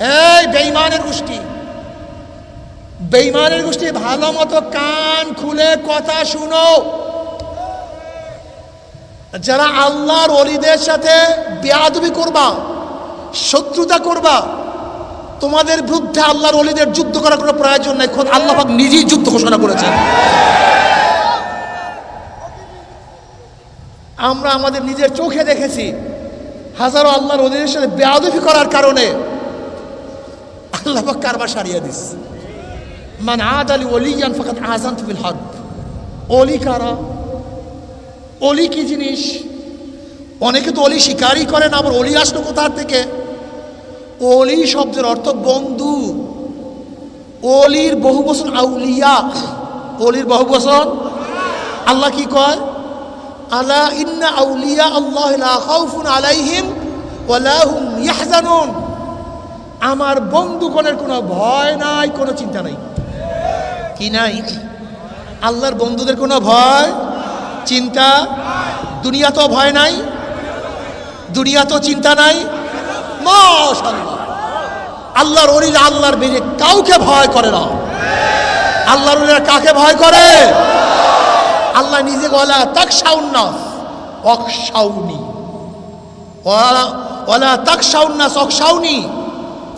এই বেইমানের গোষ্ঠী। বেইমানের গোষ্ঠী, ভালো মতো কান খুলে কথা শুনো। যারা আল্লাহর অলিদের সাথে বেয়াদবি করবা, শত্রুতা করবা, তোমাদের বিরুদ্ধে আল্লাহর অলিদের যুদ্ধ করার কোনো প্রয়োজন নাই। খোদ আল্লাহ নিজেই যুদ্ধ ঘোষণা করেছেন। আমরা আমাদের নিজের চোখে দেখেছি, হাজারো আল্লাহর অলিদের সাথে বেয়াদবি করার কারণে আল্লাহ পাক কারবার সারিয়ে দিস। মান আদ আলী অলিয়ান ফকাত আজান বিল হক অলি কারা? অলি কি জিনিস? অনেকে তো অলি স্বীকারই করে না আবার অলি আসলো কোথার থেকে? অলি শব্দের অর্থ বন্ধু। অলির বহু বছর আউলিয়া। অলির বহু বছর আল্লাহ কি কয়? আলা ইন্না আউলিয়া আল্লাহ লা খাউফুন আলাইহিম ওয়ালা হুম ইয়াহজানুন। আমার বন্ধুগণের কোনো ভয় নাই, কোনো চিন্তা নাই। কি নাই? আল্লাহর বন্ধুদের কোনো ভয়, চিন্তা? দুনিয়া তো ভয় নাই দুনিয়া তো চিন্তা নাই। মাশাআল্লাহ। আল্লাহর অলিরা আল্লাহর বেজে কাউকে ভয় করে না। আল্লাহর অলিরা কাকে ভয় করে? আল্লাহ নিজে বলা তাক সাউন্নাস অকসাউনি ওলা তাক সাউন্নাস অকসাউনি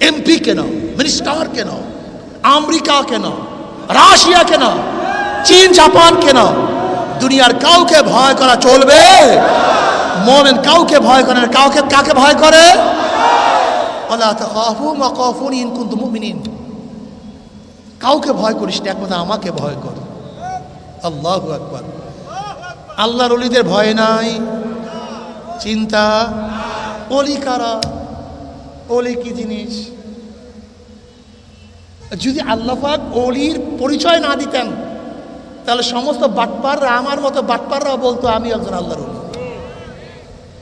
এমপি কেন? মিনিস্টার কেন? আমেরিকা কেন? রাশিয়া কেন? চীন, জাপান কেন? দুনিয়ার কাউকে ভয় করা চলবে? মোমেন কাউকে ভয় করে না। কাউকে, কাকে ভয় করে? কাউকে ভয় করিস না, একমাত্র আমাকে ভয় কর। আল্লাহ আকবার। আল্লাহর অলিদের ভয় নাই? চিন্তা? অলি কারা অলি কি জিনিস? যদি আল্লাহাক অলির পরিচয় না দিতেন, তাহলে সমস্ত বাটপাররা আমার মতো বাটপাররা বলতো, আমি একজন আল্লাহর অলি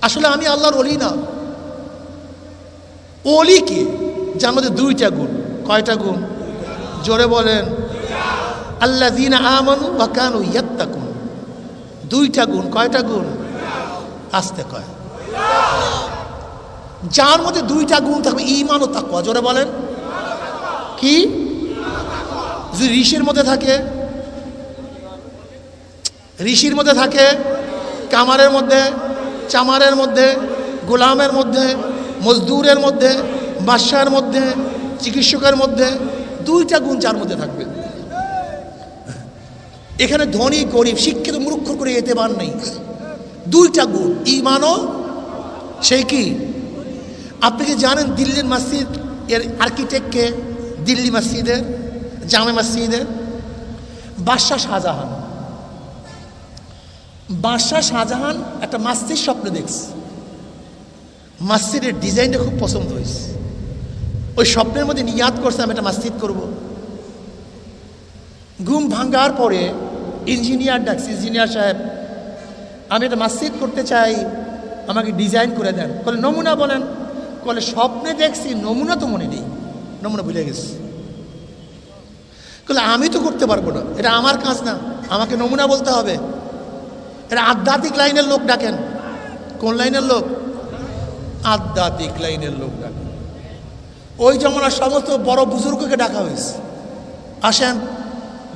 আসলে আমি আল্লাহর অলি না। অলি কি? যার মধ্যে দুইটা গুণ। কয়টা গুণ? জোরে বলেন। আল্লাহ দিন আমানু বা কানু ইয়াত্তা গুণ দুইটা গুণ। কয়টা গুণ? আসতে কয়। যার মধ্যে দুইটা গুণ থাকবে ইমান ও তাকুয়া জোরে বলেন। কি? যদি ঋষির মধ্যে থাকে, ঋষির মধ্যে থাকে, কামারের মধ্যে, চামারের মধ্যে, গোলামের মধ্যে, মজদুরের মধ্যে, বাদশার মধ্যে, চিকিৎসকের মধ্যে, দুইটা গুণ যার মধ্যে থাকবে। এখানে ধনী, গরিব, শিক্ষিত মূর্খ করে এতে পার নেই। দুইটা গুণ ইমানও সেই কি? আপনি কি জানেন দিল্লির মসজিদ এর আর্কিটেক্টকে দিল্লি মসজিদের জামে মসজিদের বাদশাহ শাহজাহান। বাদশাহ শাহজাহান একটা মসজিদ স্বপ্নে দেখছে। মসজিদের ডিজাইনটা খুব পছন্দ হয়েছে। ওই স্বপ্নের মধ্যে নিয়াদ করছে, আমি একটা মসজিদ করব। ঘুম ভাঙ্গার পরে ইঞ্জিনিয়ার ডাকছি, ইঞ্জিনিয়ার সাহেব, আমি একটা মসজিদ করতে চাই, আমাকে ডিজাইন করে দেন। বলে, নমুনা বলেন। বলে স্বপ্নে দেখছি, নমুনা তো মনে নেই। নমুনা ভুলে গেছি। বলে আমি তো করতে পারব না। এটা আমার কাজ না। আমাকে নমুনা বলতে হবে। এটা আধ্যাত্মিক লাইনের লোক ডাকেন। কোন লাইনের লোক? আধ্যাত্মিক লাইনের লোক ডাকেন। ওই জমানার সমস্ত বড় বুজুর্গকে ডাকা হয়েছে। আসেন,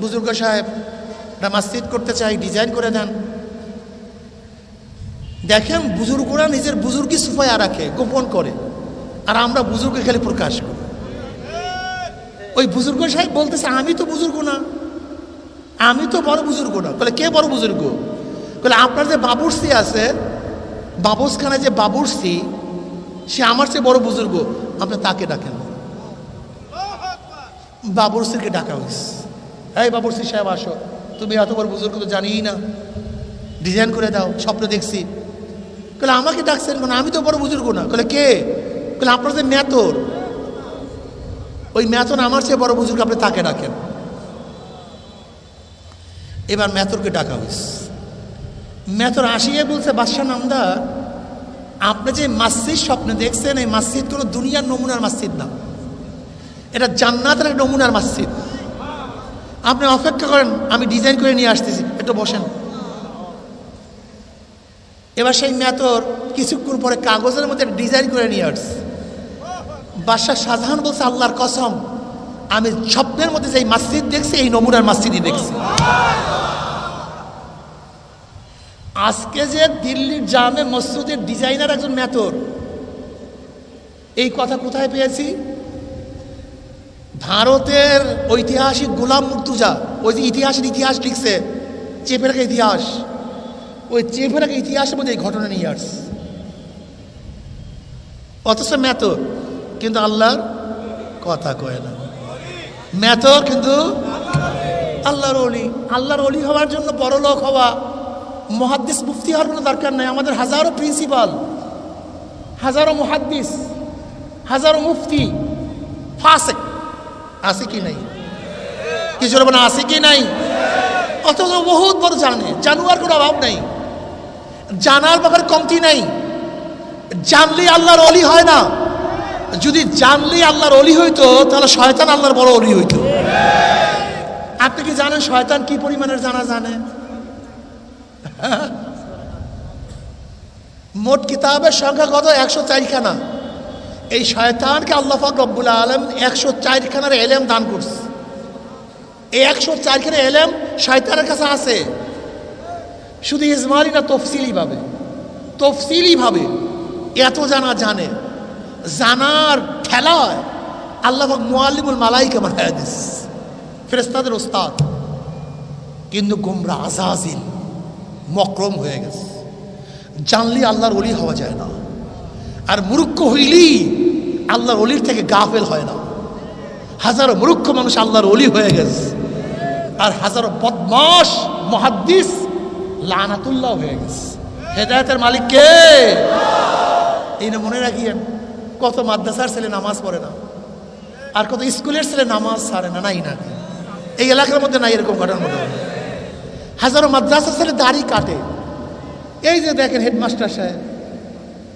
বুজুর্গ সাহেব, একটা মসজিদ করতে চাই, ডিজাইন করে দেন। দেখেন, বুজুর্গরা নিজের বুজুর্গি সুফায়া রাখে, গোপন করে। আর আমরা বুজুর্গ খালি প্রকাশ করি। ওই বুজুর্গ সাহেব বলতেছে, আমি তো বুজুর্গ না। আমি তো বড় বুজুর্গ না। বলে, কে বড় বুজুর্গ? বলে, আপনার যে বাবুরসি আছে বাবুসখানায় যে বাবুরসি সে আমার চেয়ে বড় বুজুর্গ। আপনি তাকে ডাকেন। বাবুরসিকে ডাকা হয়েছে। এই বাবুরসি সাহেব, আসো। তুমি এত বড় বুজুর্গ তো জানিই না। ডিজাইন করে দাও, স্বপ্ন দেখছি। বলে, আমাকে ডাকছেন মানে আমি তো বড় বুজুর্গ না। বলে, কে? বলে, আপনার যে মেতর ওই ম্যাথন আমার চেয়ে বড় বুজুর্গ আপনি তাকে ডাকেন। এবার ম্যাথরকে ডাকা হয়েছে। ম্যাথর আসিয়ে বলছে, বাদশাহ নামদার, আপনি যে মাসজিদ স্বপ্নে দেখছেন, এই মসজিদ কোনো দুনিয়ার নমুনার মসজিদ না। এটা জান্নাতের নমুনার মসজিদ। আপনি অপেক্ষা করেন, আমি ডিজাইন করে নিয়ে আসতেছি, একটু বসেন। এবার সেই ম্যাথর কিছুক্ষণ পরে কাগজের মধ্যে ডিজাইন করে নিয়ে আসছে। বাদশাহ শাহজাহান বলছে, আল্লাহর কসম, আমি স্বপ্নের মধ্যে যে মসজিদ দেখছি, এই নমুনার মসজিদই দেখছি। আজকে যে দিল্লির জামে মসজিদের ডিজাইনার একজন ম্যাথর এই কথা কোথায় পেয়েছি? ভারতের ঐতিহাসিক গোলাম মুর্তুজা, ওই যে ইতিহাসের ইতিহাস লিখছে, চেপে রাখা ইতিহাস। ওই চেপে রাখা ইতিহাসের মধ্যে এই ঘটনা নিয়ে আস অথচ ম্যাথর কিন্তু আল্লাহর কথা কয় না। ম্যাথর কিন্তু আল্লাহর অলি আল্লাহর অলি হওয়ার জন্য বড় লোক হওয়া। মহাদ্দিস মুফতি হওয়ার কোনো দরকার নেই। আমাদের হাজারো প্রিন্সিপাল, হাজারো মহাদ্দিস, হাজারো মুফতি ফাসেক আছে কি নাই? কিছু বলে আছে কি নাই? অথচ বহুত বড় জানে। জানুয়ার কোনো অভাব নেই। জানার ব্যাপারে কমতি নেই। জানলে আল্লাহর অলি হয় না। যদি জানলে আল্লাহর অলি হইতো, তাহলে শয়তান আল্লাহর বড় অলি হইতো। আপনি কি জানেন শয়তান কি পরিমাণের জানা জানে? মোট কিতাবের সংখ্যা কত? একশো চারখানা। এই শয়তানকে আল্লাহ রব্বুল আলম একশো চারখানার এলেম দান করছে। এই একশো চারখানা এলেম শয়তানের কাছে আছে। শুধু ইজমালি না, তফসিলি ভাবে। তফসিলি ভাবে। এত জানা জানে। জানার ঠেলায় আল্লাহ পাক মোয়াল্লিমুল মালাইকে বানায় দিস। ফেরেস্তাদের ওস্তাদ। কিন্তু গুমরা আজাজিল, মক্রম হয়ে গেছে। জানলি আল্লাহর অলি হওয়া যায় না। আর মূর্খ হইলি আল্লাহর অলির থেকে গাফেল হয় না। হাজারো মূর্খ মানুষ আল্লাহর অলি হয়ে গেছে। আর হাজারো বদমাস মহাদ্দিস লানাতুল্লাহ হয়ে গেছে। হেদায়তের মালিক কে? এই মনে রাখিয়েন কত মাদ্রাসার ছেলে নামাজ পড়ে না, আর কত স্কুলের ছেলে নামাজ ছাড়ে না, নাই না। এই এলাকার মধ্যে নাই এরকম ঘটনার মধ্যে। হাজারো মাদ্রাসার ছেলে দাড়ি কাটে। এই যে দেখেন হেডমাস্টার সাহেব,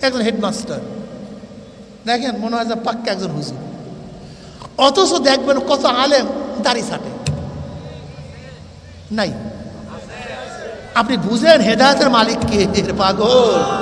একজন হেডমাস্টার। দেখেন মনে হয় যে পাক্কা একজন হুজুর। অথচ দেখবেন কত আলেম দাড়ি ছাটে। নাই। আপনি বুঝেন হেদায়তের মালিক কে? পাগল।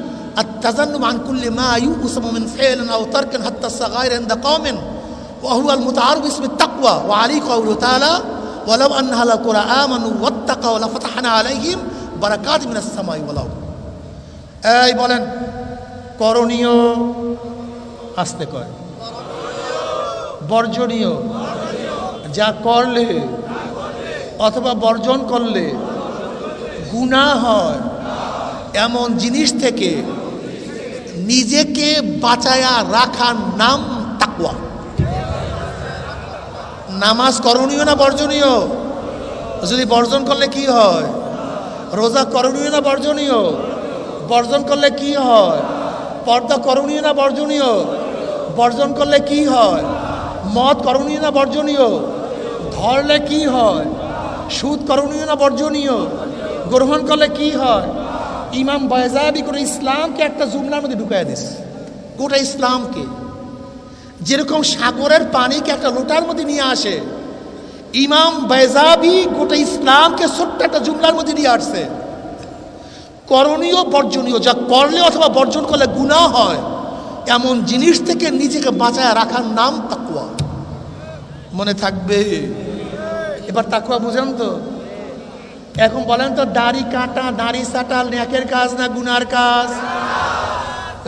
التذنب عن كل ما يؤسم من فعل أو ترك حتى الصغائر عند قوم وهو المتعارف باسم التقوى وعليه قوله تعالى ولو أن أهل القرى آمنوا واتقوا لفتحنا عليهم بركات من السماء والأرض এই বলেন করণীয় আসতে কয় বর্জনীয় যা করলে অথবা বর্জন করলে গুণা হয় এমন জিনিস থেকে নিজেকে বাঁচায়া রাখার নাম তাকুয়া নামাজ করণীয় না বর্জনীয়? যদি বর্জন করলে কি হয়? রোজা করণীয় না বর্জনীয়? বর্জন করলে কি হয়? পর্দা করণীয় না বর্জনীয়? বর্জন করলে কি হয়? মদ করণীয় না বর্জনীয়? ধরলে কি হয়? সুদ করণীয় না বর্জনীয়? গ্রহণ করলে কি হয়? ইমাম বয়জাবি করে ইসলামকে একটা জুমলার মধ্যে ঢুকাই দিস। গোটা ইসলামকে। যেরকম সাগরের পানিকে একটা লোটার মধ্যে নিয়ে আসে, ইমাম বেজাবি গোটা ইসলামকে ছোট্ট একটা জুমলার মধ্যে নিয়ে আসছে। করণীয়, বর্জনীয়, যা করলে অথবা বর্জন করলে গুণা হয়, এমন জিনিস থেকে নিজেকে বাঁচায় রাখার নাম তাকুয়া মনে থাকবে? এবার তাকুয়া বুঝলাম তো? এখন বলেন তো, দাড়ি কাটা, দাড়ি সাটাল ন্যাকের কাজ না গুনার কাজ?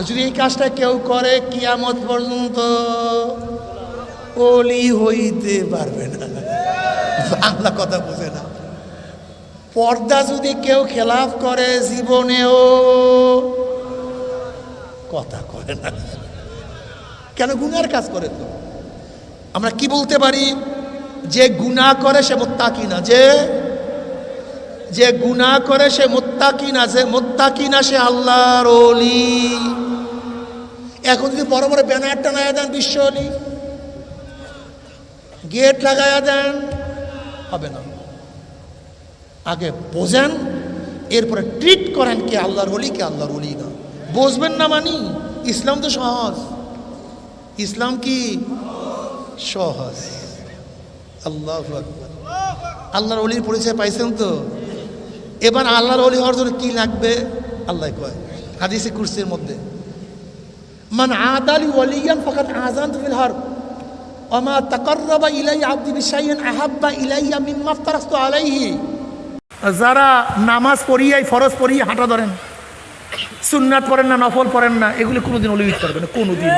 যদি এই কাজটা কেউ করে, কিয়ামত পর্যন্ত অলি হইতে পারবে না। বাংলা কথা বুঝে না। পর্দা যদি কেউ খেলাফ করে, জীবনেও কথা করে না। কেন গুনার কাজ করে তো? আমরা কি বলতে পারি? যে গুনাহ করে সে মোত্তাকি না, যে যে গুনাহ করে সে মোত্তাকি না, যে মোত্তাকি না সে আল্লাহর অলি এখন যদি বড় বড় ব্যানার টানায় দেন বিশ্ব অলি গেট লাগায়া দেন, হবে না। আগে বোঝেন, এরপরে ট্রিট করেন কে আল্লাহর অলি কে আল্লাহর অলি না। বুঝবেন না মানি? ইসলাম তো সহজ। ইসলাম কি? সহজ। আল্লাহ আল্লাহর অলির পরিচয় পাইছেন তো? এবার আল্লাহর অলি হওয়ার কি লাগবে? আল্লাহ কয়, হাদিসে, কুরসির মধ্যে। মান আদালি ওয়ালিয়ান ফাকাত আজান ফিল হারব। ওমা তাকাররাবা ইলাইয়া আবদি বিশাইইন আহাব্বা ইলাইয়া মিম্মা আফতারাস্তু আলাইহি। যারা নামাজ পড়িয়াই ফরজ পড়িয়ে হাঁটা ধরেন, সুন্নাত পড়েন না, নফল পড়েন না, এগুলি কোনোদিন অলিবিত করবে না, কোনোদিন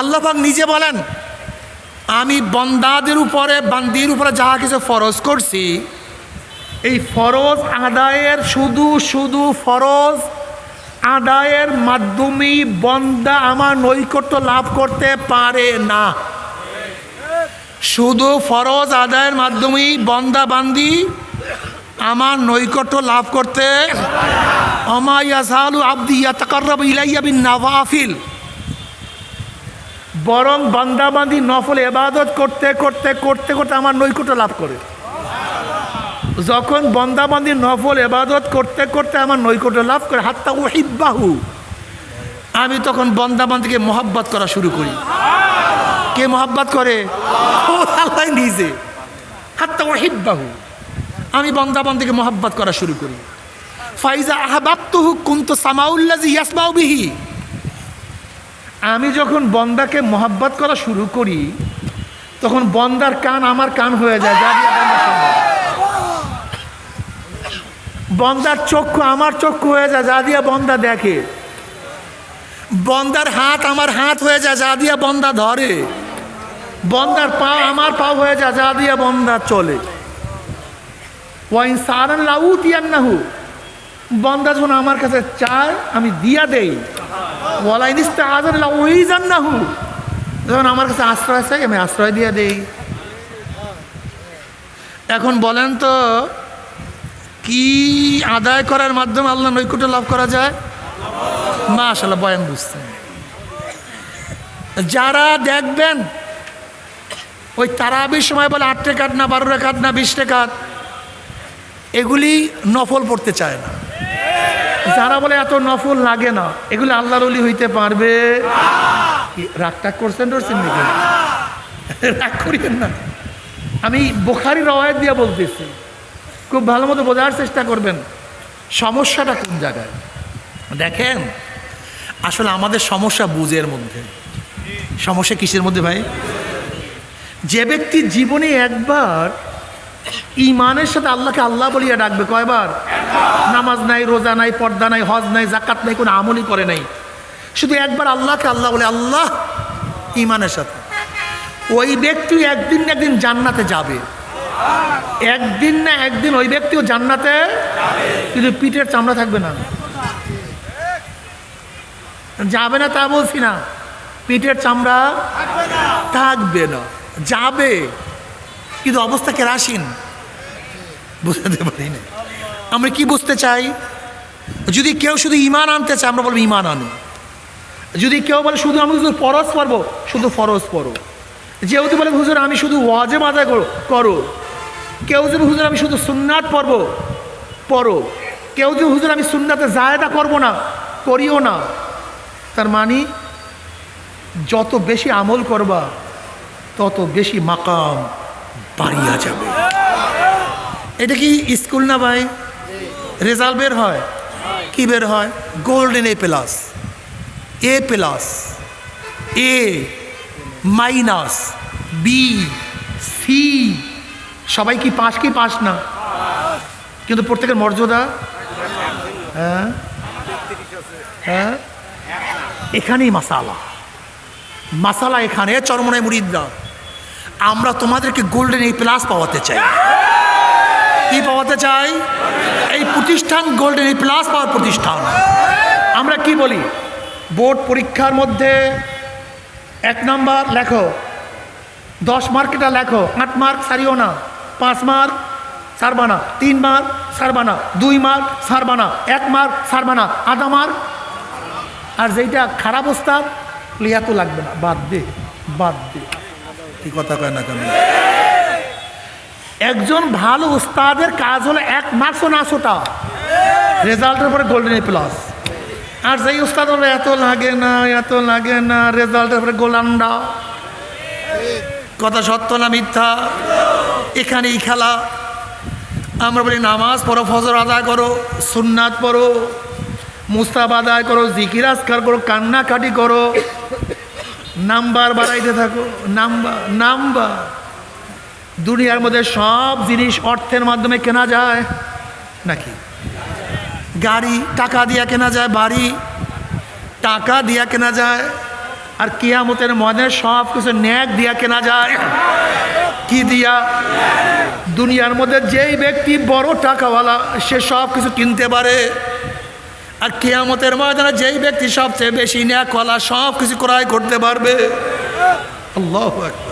আল্লাহ পাক নিজে বলেন আমি বন্দাদের উপরে, বান্দির উপরে যাহা কিছু ফরজ করছি, এই ফরজ আদায়ের শুধু শুধু ফরজ আদায়ের মাধ্যমেই বন্দা আমার নৈকট্য লাভ করতে পারে না। শুধু ফরজ আদায়ের মাধ্যমেই বন্দা, বান্দি আমার নৈকট্য লাভ করতে অমায়াসালু আব্দি ইয়াতাকাররাবু ইলাইয়া বিন নাওয়াফিল। বরং বান্দাবান্দি নফল এবাদত করতে করতে করতে করতে আমার নৈকট্য লাভ করে। যখন বন্দাবান্দি নফল এবাদত করতে করতে আমার নৈকট্য লাভ করে, হাত্তা ওহিব্বাহু আমি তখন বন্দাবান্দিকে মোহাব্বত করা শুরু করি। কে মোহাব্বত করে? আল্লাহ নিজে। হাত্তা ওহিব্বাহু আমি বন্দাবান্দিকে মোহাব্বত করা শুরু করি। ফাইজা আহবাত্তুহু কুন্তু সামাউল্লাজি ইয়াসমাউ বিহি। আমি যখন বন্দাকে মোহাব্বত করা শুরু করি, তখন বন্দার কান আমার কান হয়ে যায়। বন্দার চক্ষু আমার চক্ষু হয়ে যায়, যা দিয়া বন্দা দেখে। বন্দার হাত আমার হাত হয়ে যায়, যা দিয়া বন্দা ধরে। বন্দার পা আমার পা হয়ে যায়, যা দিয়া বন্দা চলে। ওয়াইন সারান লাউত ইয়ান্নাহু বন্দা যখন আমার কাছে চায় আমি দিয়া দেই। ওয়ালাইনিস্তা আজার ওই জান্নাহু যখন আমার কাছে আশ্রয় চাই, আমি আশ্রয় দিয়ে দেই। এখন বলেন তো, কি আদায় করার মাধ্যমে আল্লাহ নৈকুট্য লাভ করা যায়? মাশাল্লাহ বয়ান বুঝতে যারা দেখবেন, ওই তারাবির সময় বলে আট রেখাত না, বারো রেখাত না, বিশ রেখাত, এগুলি নফল পড়তে চায় না। যারা বলে এত নফল লাগে না, এগুলো আল্লাহর অলি হইতে পারবে? রাগ টাগ করছেন টরছেন নাকি? রাগ করিয়েন না। আমি বোখারি রওয়ায়ত দিয়ে বলতেছি, খুব ভালো মতো বোঝার চেষ্টা করবেন, সমস্যাটা কোন জায়গায়? দেখেন, আসলে আমাদের সমস্যা বুঝের মধ্যে। সমস্যা কিসের মধ্যে ভাই? যে ব্যক্তি জীবনে একবার ইমানের সাথে আল্লাহকে আল্লাহ বলিয়া ডাকবে, কয়বার? নামাজ নাই, রোজা নাই, পর্দা নাই, হজ নাই জাকাত নাই, কোনো আমলই করে নাই। শুধু একবার আল্লাহকে আল্লাহ বলে, আল্লাহ ইমানের সাথে। ওই ব্যক্তি একদিন না একদিন জান্নাতে যাবে। একদিন না একদিন ওই ব্যক্তিও জান্নাতে কিন্তু পিঠের চামড়া থাকবে না। যাবে না তা বলছি না। পিঠের চামড়া থাকবে না। যাবে। কিন্তু অবস্থা কেরাসিন। বুঝতে পারি না আমরা কি বুঝতে চাই? যদি কেউ শুধু ইমান আনতে চায়, আমরা বলব ইমান আনো। যদি কেউ বলে, শুধু আমি শুধু ফরজ পড়ব, শুধু ফরজ পড়ো। যেহেতু বলে, হুজুর, আমি শুধু ওয়াজে মাদা করো কেউ যদি, হুজুর, আমি শুধু সুন্নাত পড়ব, পড়ো। কেউ যদি, হুজুর, আমি সুন্নাতে জায়দা করব না, করিও না। তার মানে যত বেশি আমল করবা, তত বেশি মাকাম। বাড়িয়া যাবে। এটা কি স্কুল না ভাই? রেজাল্ট বের হয়? কি বের হয়? Golden A plus A plus A minus B C সবাই কি পাস কি পাস না? কিন্তু প্রত্যেকের মর্যাদা? হ্যাঁ? হ্যাঁ? এখানেই মাসালা। মাসালা এখানে, চরমনায় মুরিদরা। আমরা তোমাদেরকে গোল্ডেন এই প্লাস পাওয়াতে চাই। কি পাওয়াতে চাই? এই প্রতিষ্ঠান গোল্ডেন এই প্লাস পাওয়ার প্রতিষ্ঠান। আমরা কি বলি? বোর্ড পরীক্ষার মধ্যে এক নাম্বার লেখো। দশ মার্কেটা লেখো। আট মার্ক সারিও না। পাঁচ মার্ক সারবানা তিন মার্ক সারবানা দুই মার্ক সারবানা এক মার্ক সারবানা আধা মার্ক। আর যেইটা খারাপ অবস্থা লিয়া তো লাগবে না। বাদ দে বাদ দে। কি কথা কয় না কেন? একজন ভালো উস্তাদের কাজ হলো এক মার্কসও না ছোটা রেজাল্টের পরে গোল্ডেন এ প্লাস আর যেই উস্তাদ হলো এত লাগে না, এত লাগে না, রেজাল্টের পরে গোলান্ডা কথা সত্য না মিথ্যা? এখানেই খেলা। আমরা বলি, নামাজ পড়ো, ফজর আদায় করো, সুন্নাত পড়ো মুস্তাব আদায় করো, জিকির আজকার করো, কান্নাকাটি করো। নাম্বার বাড়াইতে থাকো, নাম্বার নাম্বার। দুনিয়ার মধ্যে সব জিনিস অর্থের মাধ্যমে কেনা যায়। নাকি? গাড়ি টাকা দিয়া কেনা যায়, বাড়ি টাকা দিয়া কেনা যায়, আর কিয়ামতের মনে সব কিছু ন্যাক দিয়া কেনা যায়। কি দিয়া? দুনিয়ার মধ্যে যেই ব্যক্তি বড় টাকাওয়ালা, সে সব কিছু কিনতে পারে। আর কেয়ামতের ময়দানে যেই ব্যক্তি সবচেয়ে বেশি নেয়া কলা সব কিছু ক্রয় করতে পারবে, আল্লাহ আকবার।